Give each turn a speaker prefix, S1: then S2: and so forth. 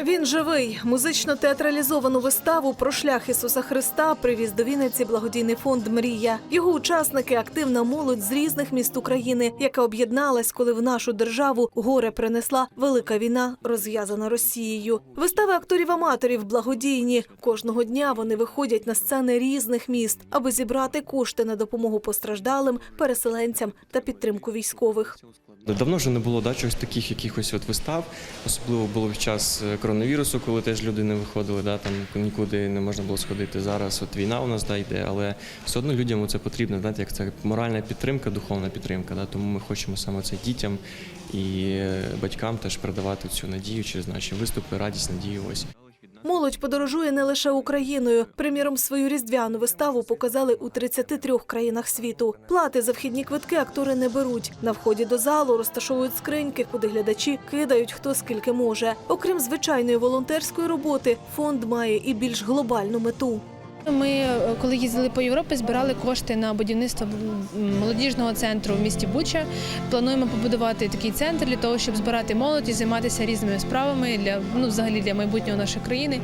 S1: Він живий. Музично театралізовану виставу про шлях Ісуса Христа привіз до Вінниці благодійний фонд Мрія. Його учасники активна молодь з різних міст України, яка об'єдналась, коли в нашу державу горе принесла велика війна, розв'язана Росією. Вистави акторів-аматорів благодійні. Кожного дня вони виходять на сцени різних міст, аби зібрати кошти на допомогу постраждалим, переселенцям та підтримку військових.
S2: Давно вже не було да, чогось таких якихось от вистав, особливо було в час е, коронавірусу, коли теж люди не виходили, да, там нікуди не можна було сходити. Зараз от війна у нас да, йде, але все одно людям це потрібно, знаєте, як це моральна підтримка, духовна підтримка. Да, тому ми хочемо саме це дітям і е, батькам теж передавати цю надію через наші виступи, радість, надію. Ось.
S1: Молодь подорожує не лише Україною. Приміром, свою різдвяну виставу показали у 33 країнах світу. Плати за вхідні квитки актори не беруть. На вході до залу розташовують скриньки, куди глядачі кидають хто скільки може. Окрім звичайної волонтерської роботи, фонд має і більш глобальну мету.
S3: Ми, е, коли їздили по Європі, збирали кошти на будівництво молодіжного центру в місті Буча. Плануємо побудувати такий центр для того, щоб збирати молодь і займатися різними справами для ну, взагалі для майбутнього нашої країни.